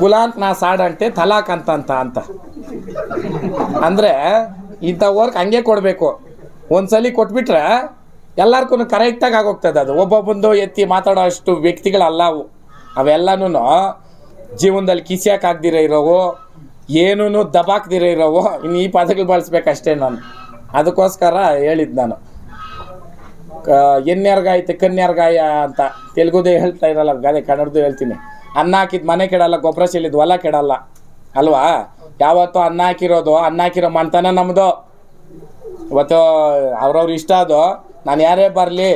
ಕುಲಾಂಕ್ ನಾ ಸಾಡಂತೆ ತಲಾಕ್ ಅಂತ ಅಂತ. ಅಂತ ಅಂದರೆ ಇಂಥ ವರ್ಕ್ ಹಂಗೆ ಕೊಡಬೇಕು. ಒಂದ್ಸಲಿ ಕೊಟ್ಬಿಟ್ರೆ ಎಲ್ಲರಿಗೂ ಕರೆಕ್ಟಾಗಿ ಆಗೋಗ್ತದೆ ಅದು. ಒಬ್ಬೊಬ್ಬಂದು ಎತ್ತಿ ಮಾತಾಡೋ ಅಷ್ಟು ವ್ಯಕ್ತಿಗಳಲ್ಲ ಅವು. ಅವೆಲ್ಲನೂ ಜೀವನದಲ್ಲಿ ಕಿಸಿಯಾಕಾಗ್ದಿರ ಇರೋವು ಏನೂ ದಬಾಕ್ದಿರ ಇರೋವು, ಇನ್ನು ಈ ಪದಗಳು ಬಳಸ್ಬೇಕಷ್ಟೇ ನಾನು. ಅದಕ್ಕೋಸ್ಕರ ಹೇಳಿದ್ದು ನಾನು. ಎನ್ಯಾರ್ಗಾಯ್ತು, ಕನ್ಯಾರ್ಗಾಯ ಅಂತ. ತೆಲುಗುದೇ ಹೇಳ್ತಾ ಇರಲ್ಲ ಗಾದೆ ಕನ್ನಡದ್ದು ಹೇಳ್ತೀನಿ. ಅನ್ನ ಹಾಕಿದ ಮನೆ ಕೆಡಲ್ಲ, ಗೊಬ್ಬರ ಚೆಲ್ಲಿದ್ ಹೊಲ ಕೆಡಲ್ಲ. ಅಲ್ವಾ? ಯಾವತ್ತೂ ಅನ್ನ ಹಾಕಿರೋದು, ಅನ್ನ ಹಾಕಿರೋ ಮಂತನ ನಮ್ಮದು ಇವತ್ತು ಅವ್ರವ್ರ ಇಷ್ಟ ಅದು. ನಾನು ಯಾರೇ ಬರಲಿ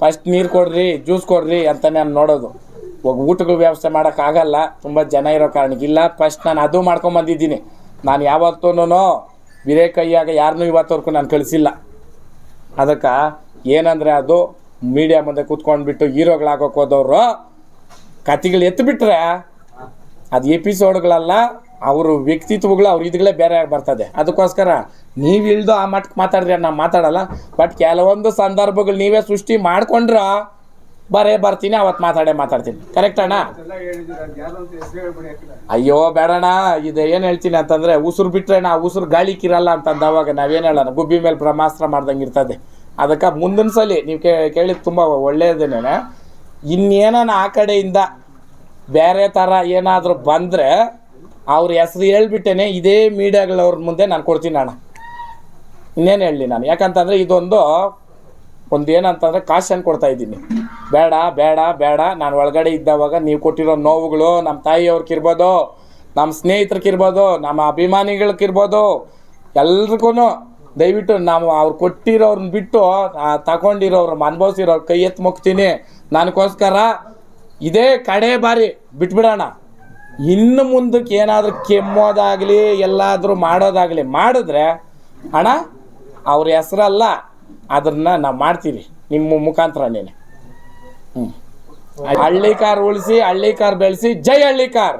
ಫಸ್ಟ್ ನೀರು ಕೊಡ್ರಿ ಜ್ಯೂಸ್ ಕೊಡ್ರಿ ಅಂತ ನಾನು ನೋಡೋದು. ಇವಾಗ ಊಟಗಳ ವ್ಯವಸ್ಥೆ ಮಾಡೋಕ್ಕಾಗಲ್ಲ ತುಂಬ ಜನ ಇರೋ ಕಾರಣಕ್ಕೆ. ಇಲ್ಲ ಫಸ್ಟ್ ನಾನು ಅದು ಮಾಡ್ಕೊಂಬಂದಿದ್ದೀನಿ ನಾನು ಯಾವತ್ತೂ ಬಿರೆ ಕೈಯಾಗ ಯಾರನ್ನೂ ಇವತ್ತವರೆಗೂ ನಾನು ಕಳಿಸಿಲ್ಲ. ಅದಕ್ಕೆ ಏನಂದರೆ ಅದು ಮೀಡಿಯಾ ಮುಂದೆ ಕೂತ್ಕೊಂಡ್ಬಿಟ್ಟು ಹೀರೋಗಳಾಗೋಕೆ ಹೋದವರು ಕತೆಗಳು ಎತ್ತು ಬಿಟ್ರೆ ಅದು ಎಪಿಸೋಡ್ಗಳಲ್ಲ ಅವರು ವ್ಯಕ್ತಿತ್ವಗಳು ಅವ್ರ ಇದುಗಳೇ ಬೇರೆ ಬರ್ತದೆ. ಅದಕ್ಕೋಸ್ಕರ ನೀವು ಇಳ್ದು ಆ ಮಟ್ಟಕ್ಕೆ ಮಾತಾಡಿದ್ರೆ ನಾನು ಮಾತಾಡಲ್ಲ, ಬಟ್ ಕೆಲವೊಂದು ಸಂದರ್ಭಗಳು ನೀವೇ ಸೃಷ್ಟಿ ಮಾಡ್ಕೊಂಡ್ರ ಬರೇ ಬರ್ತೀನಿ ಅವತ್ತು ಮಾತಾಡೇ ಮಾತಾಡ್ತೀನಿ. ಕರೆಕ್ಟ್ ಅಣ್ಣ? ಅಯ್ಯೋ, ಬೇಡಣ್ಣ, ಇದು ಏನು ಹೇಳ್ತೀನಿ ಅಂತಂದ್ರೆ ಉಸಿರು ಬಿಟ್ಟರೆ ನಾ ಉಸಿರು ಗಾಳಿಕ್ಕಿರಲ್ಲ ಅಂತಂದು ಅವಾಗ ನಾವೇನು ಹೇಳೋಣ, ಗುಬ್ಬಿ ಮೇಲೆ ಬ್ರಹ್ಮಾಸ್ತ್ರ ಮಾಡ್ದಂಗೆ ಇರ್ತದೆ. ಅದಕ್ಕೆ ಮುಂದಿನ ಸಲ ನೀವು ಕೇಳಿದ ತುಂಬ ಒಳ್ಳೆಯದೇನೆ ಇನ್ನೇನಾನ ಆ ಕಡೆಯಿಂದ ಬೇರೆ ಥರ ಏನಾದರೂ ಬಂದರೆ ಅವ್ರ ಹೆಸ್ರು ಹೇಳ್ಬಿಟ್ಟೇನೆ ಇದೇ ಮೀಡಿಯಾಗಳವ್ರ ಮುಂದೆ ನಾನು ಕೊಡ್ತೀನಿ ಅಣ್ಣ. ಇನ್ನೇನು ಹೇಳಲಿ ನಾನು? ಯಾಕಂತಂದರೆ ಇದೊಂದು ಒಂದು ಏನಂತಂದರೆ ಕಾಶನ್ ಕೊಡ್ತಾ ಇದ್ದೀನಿ. ಬೇಡ ಬೇಡ ಬೇಡ. ನಾನು ಒಳಗಡೆ ಇದ್ದಾವಾಗ ನೀವು ಕೊಟ್ಟಿರೋ ನೋವುಗಳು ನಮ್ಮ ತಾಯಿಯವ್ರಿಗಿರ್ಬೋದು ನಮ್ಮ ಸ್ನೇಹಿತರಿಗಿರ್ಬೋದು ನಮ್ಮ ಅಭಿಮಾನಿಗಳ್ಗಿರ್ಬೋದು ಎಲ್ರಿಗೂ ದಯವಿಟ್ಟು ನಾವು ಅವ್ರು ಕೊಟ್ಟಿರೋರ್ನ ಬಿಟ್ಟು ತಗೊಂಡಿರೋರು ಅನುಭವಿಸಿರೋರು ಕೈ ಎತ್ತು ಮುಗ್ತೀನಿ. ನನಗೋಸ್ಕರ ಇದೇ ಕಡೆ ಬಾರಿ ಬಿಟ್ಬಿಡೋಣ. ಇನ್ನು ಮುಂದಕ್ಕೆ ಏನಾದರೂ ಕೆಮ್ಮೋದಾಗಲಿ, ಎಲ್ಲಾದರೂ ಮಾಡೋದಾಗಲಿ ಮಾಡಿದ್ರೆ, ಅಣ್ಣ, ಅವ್ರ ಹೆಸರಲ್ಲ, ಅದನ್ನು ನಾವು ಮಾಡ್ತೀವಿ. ನಿಮ್ಮ ಮುಖಾಂತರ ನೀನು. ಹ್ಞೂ ಹಳ್ಳಿ ಕಾರ್ ಉಳಿಸಿ ಹಳ್ಳಿ ಕಾರ್ ಬೆಳೆಸಿ, ಜೈ ಹಳ್ಳಿ ಕಾರ್